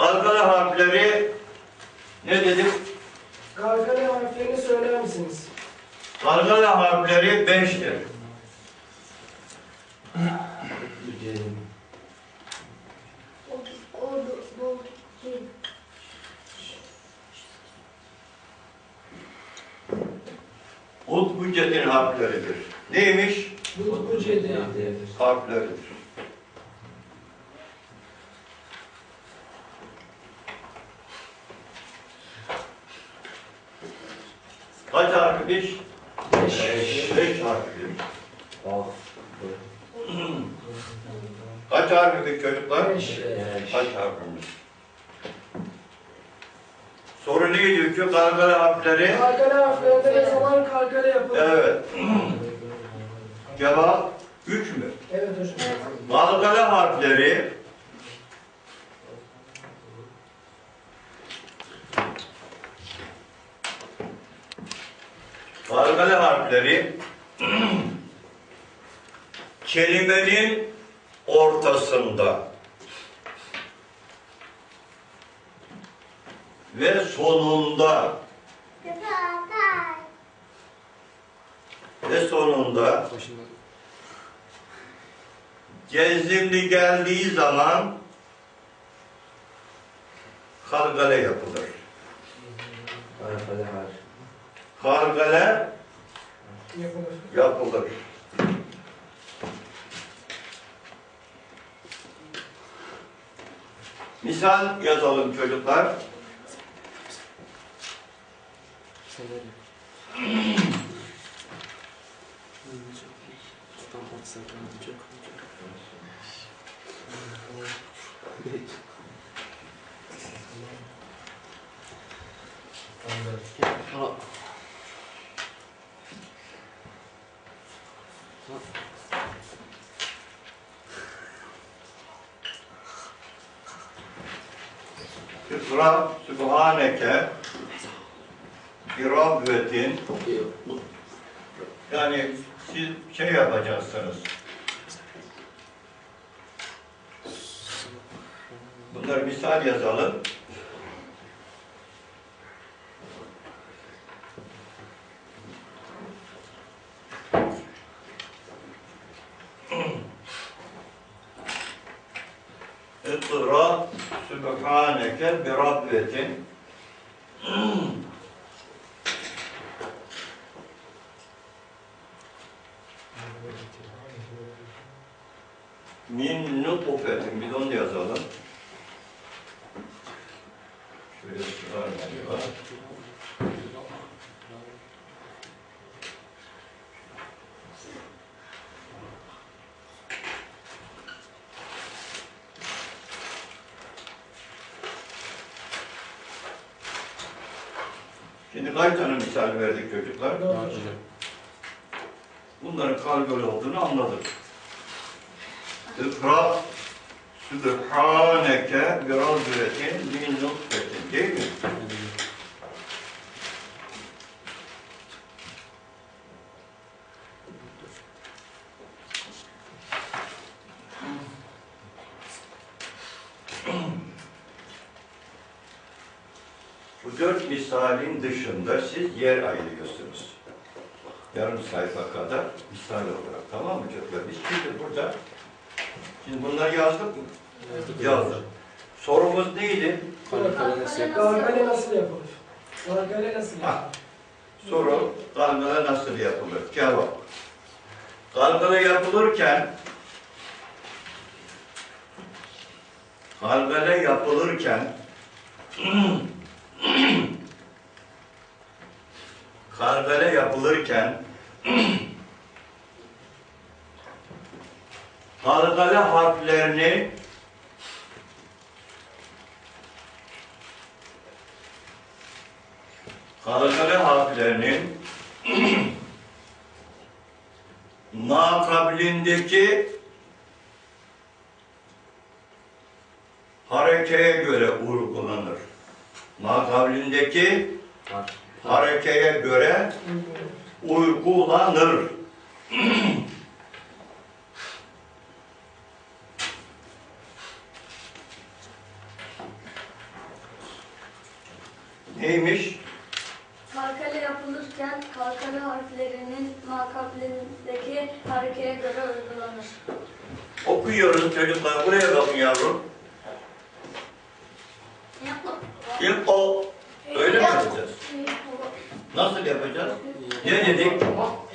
Kalkalı harfleri ne dedik? Kalkale harflerini söyler misiniz? Kalkalı harfleri beştir. Utku cedin harfleridir. Neymiş? Lutku Cedi. Harfleridir. Kaç harfimiz? Soru neydi ki? Kalkalı harfleri. Kalkale harflerinde ne zaman kalkale yapılır? Evet. Cevap üç mü? Evet hocam. Kalkalı harfleri Kalkalı harfleri kelimenin ortasında ve sonunda ve sonunda Cezimli geldiği zaman kargale yapılır. Kargale Yapılır. Misal yazalım çocuklar. Rab Sübhaneke bir Rabbetin yani siz şey yapacaksınız. Bunları misal yazalım. İkra Sübhaneke bir min nutfetin bir de onu da yazalım. Şöyle sırar galiba. Şimdi kaç tane misal verdik çocuklar? Bunların kalgöl olduğunu anladık. İkra Sübhaneke bir razüretin min nutfetin değil mi? Bu dört misalin dışında siz yer ayırıyorsunuz. Yarım sayfa kadar misal olarak tamam mı çocuklar? Biz şimdi burada, şimdi bunları yazdık mı? Yazdık. Sorumuz neydi? Kalkale nasıl yapılır? Kalkale nasıl yapılır? Ha. Soru, kalgala nasıl yapılır? Cevap. Kalgala yapılırken kalgala yapılırken kalgala yapılırken kalgala harflerini kalgala harflerinin makablindeki harekeye göre uygulanır. Makablindeki harekeye göre uygulanır. Neymiş? Kalkale yapılırken kalkale harflerinin harekeye göre uygulanır. Okuyoruz çocuklar. Buraya bakın yavrum. İlk o. Öyle mi yapacağız? Nasıl yapacağız? Ne dedik?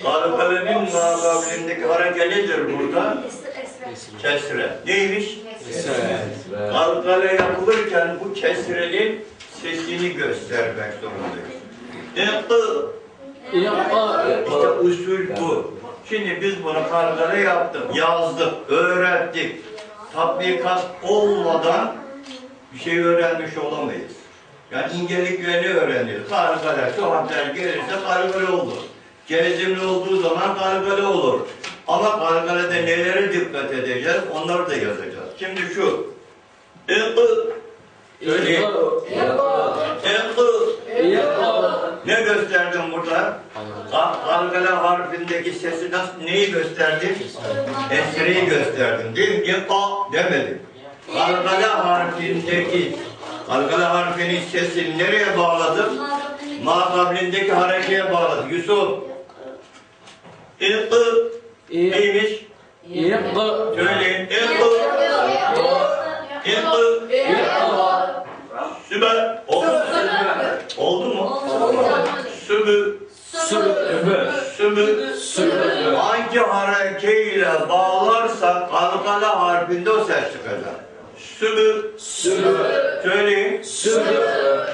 Kalkalenin makablindeki hareke nedir burada? Esre. Esre. Kesre. Neymiş? Kalkale yapılırken bu kesrenin sesini göstermek zorundayız. İlkı. İşte usul bu. Şimdi biz bunu kargara yaptık, yazdık, öğrettik. Tatbikat olmadan bir şey öğrenmiş olamayız. Yani inceliklerini öğreniyoruz. Kargara, şu harfler gelirse kargara olur. Cezimli olduğu zaman kargara olur. Ama kargarada nelere dikkat edeceğiz, onları da yazacağız. Şimdi şu, İlkı, Söyleyeyim. İlkı, ne gösterdim burada? Kargala harfindeki sesi nasıl, neyi gösterdim? Esreyi gösterdim değil mi? İlka demedim. Kargala harfindeki, kargala harfinin sesini nereye bağladım? Makablindeki Makablindeki harekeye bağladım. Yusuf, İlkı neymiş? Söyleyin. İlkı, İlkı, Süper. Oldu Sübü, sübü, hangi harekeyle bağlarsak kalkala harfinde o ses çıkacak. Sübü, söyleyin.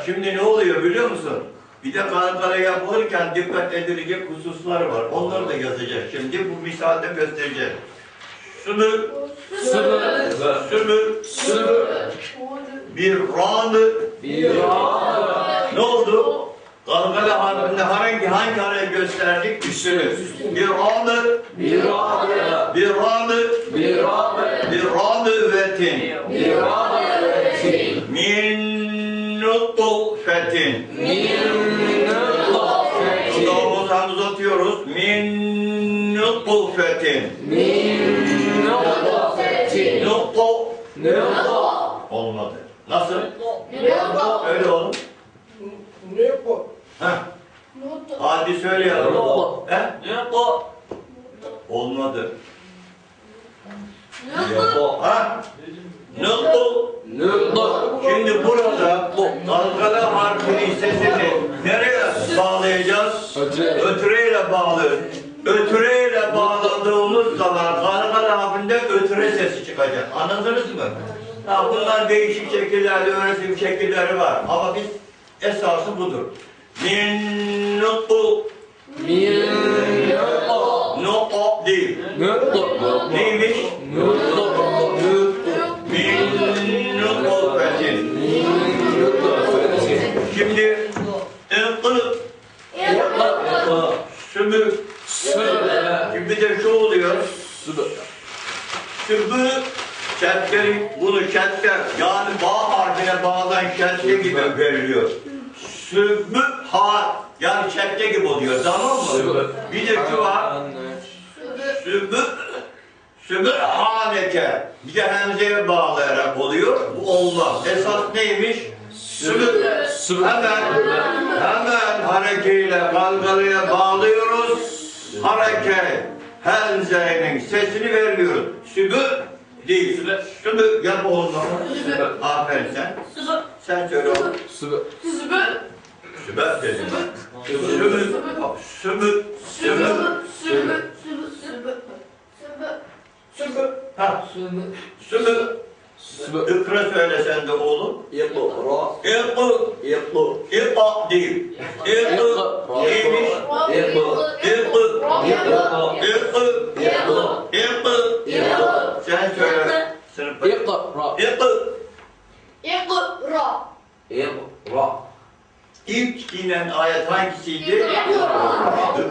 Şimdi ne oluyor biliyor musun? Bir de kalkala yapılırken dikkat edilecek hususlar var. Onları da yazacağız. Şimdi bu misalde göstereceğiz. Sübü, sübü, bir ra'lı ne oldu? Harfinde hangi hangi hareye gösterdik? Üstünü. Bir ra'lı, bir ra'lı, bir ra'lı vetin. Min nutfetin. Kulağımızdan uzatıyoruz. Min nutfetin. Nutfu olmadı. Nasıl? Öyle oğlum. Ne bu? Heh. Hadi söyle yavrum. He? Olmadı. Ha? Nutfu. Şimdi burada bu dalgalı harfinin sesini nereye bağlayacağız? Ötüreyle bağlıyoruz. Ötüreyle bağladığımız zaman dalgalı harfinde ötüre sesi çıkacak. Anladınız mı? Ha, bunlar değişik şekillerde öğretim şekilleri var. Ama biz esası budur. Min nutfu nutfu değil. Neymiş? Min nutfetin. Şimdi ınkı sümü. Şimdi de şu oluyor. Sübü şeddeli bunu şedde yani bağ harfine bağlan şedde gibi veriliyor. Sübü ha yani şedde gibi oluyor tamam mı? Bir de şu var. Sübü Sübü haneke bir de hemzeye bağlayarak oluyor. Bu olmaz. Esas neymiş? Sübü. Hemen, hemen harekeyle kalkalıya bağlıyoruz. Hareke, hemzenin sesini veriyoruz. Sübü değil. Sübü, sübü yap oğlum. Aferin sen. Sen söyle oğlum. Sübü dedim. Sübü, sübü, sübü, sübü. Ha, sübü. Ikra söyle sen de oğlum. İlkı, İlkı değil. İlkı neymiş? İlkı, İlkı, İlkı. Sen söyle. Sınıfta. İlkı. İlk inen ayet hangisiydi?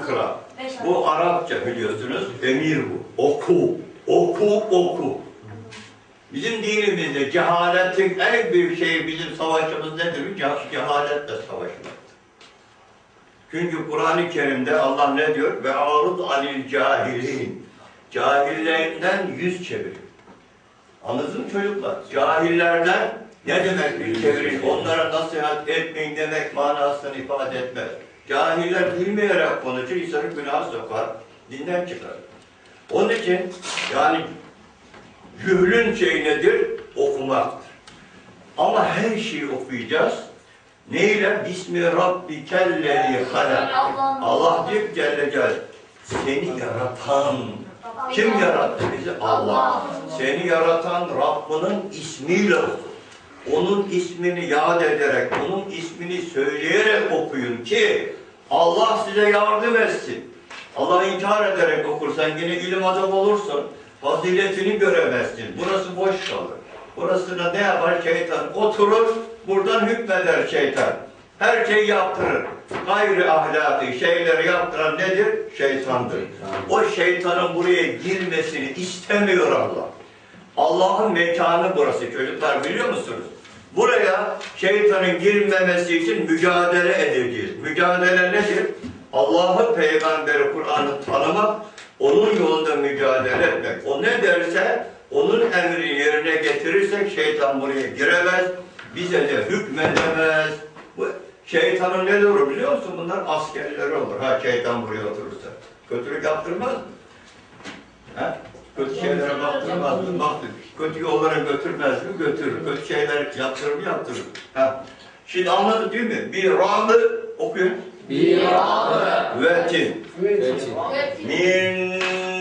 İkra. Bu Arapça biliyorsunuz. Emir bu. Oku. Oku, oku. Bizim dinimizde cehaletin en büyük şeyi bizim savaşımız nedir? Ce- Cehaletle savaşmak. Çünkü Kur'an-ı Kerim'de Allah ne diyor? Ve arud anil cahilin. Cahillerden yüz çevirin. Anladınız mı çocuklar? Cahillerden Ne demek bir çevirin? Onlara nasihat etmeyin demek manasını ifade etmez. Cahiller bilmeyerek konuşur, insanı günah sokar, dinden çıkar. Onun için yani Cühlün şey nedir? Okumaktır. Ama her şeyi okuyacağız. Neyle? Bismi Rabbikellezi halak. Allah diyor Celle Celaluhu, seni yaratan, kim yarattı bizi? Allah. Seni yaratan Rabbinin ismiyle oku. Onun ismini yad ederek, onun ismini söyleyerek okuyun ki Allah size yardım etsin. Allah'ı inkar ederek okursan yine ilim adamı olursun. Faziletini göremezsin. Burası boş kalır. Burasına ne yapar şeytan? Oturur, buradan hükmeder şeytan. Her şeyi yaptırır. Gayri ahlaki şeyleri yaptıran nedir? Şeytandır. O şeytanın buraya girmesini istemiyor Allah. Allah'ın mekanı burası çocuklar biliyor musunuz? Buraya şeytanın girmemesi için mücadele edeceğiz. Mücadele nedir? Allah'ı, peygamberi, Kur'an'ı tanımak, onun yolunda mücadele etmek. O ne derse onun emrini yerine getirirsek şeytan buraya giremez, bize de hükmedemez. Bu şeytanın ne olur biliyor musun? Bunlar askerleri olur. Ha şeytan buraya oturursa. Kötülük yaptırmaz mı? Ha? Kötü şeylere baktırmaz mı? Baktır. Kötü yollara götürmez mi? Götürür. Kötü şeyler yaptırır mı? Yaptırır. Ha. Şimdi anladık değil mi? Bir ramı okuyun. Bir Vetin. Evet. Min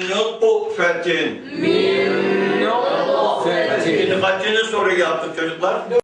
nutfetin. Min nutfetin. Şimdi kaçıncı soruyu yaptık çocuklar?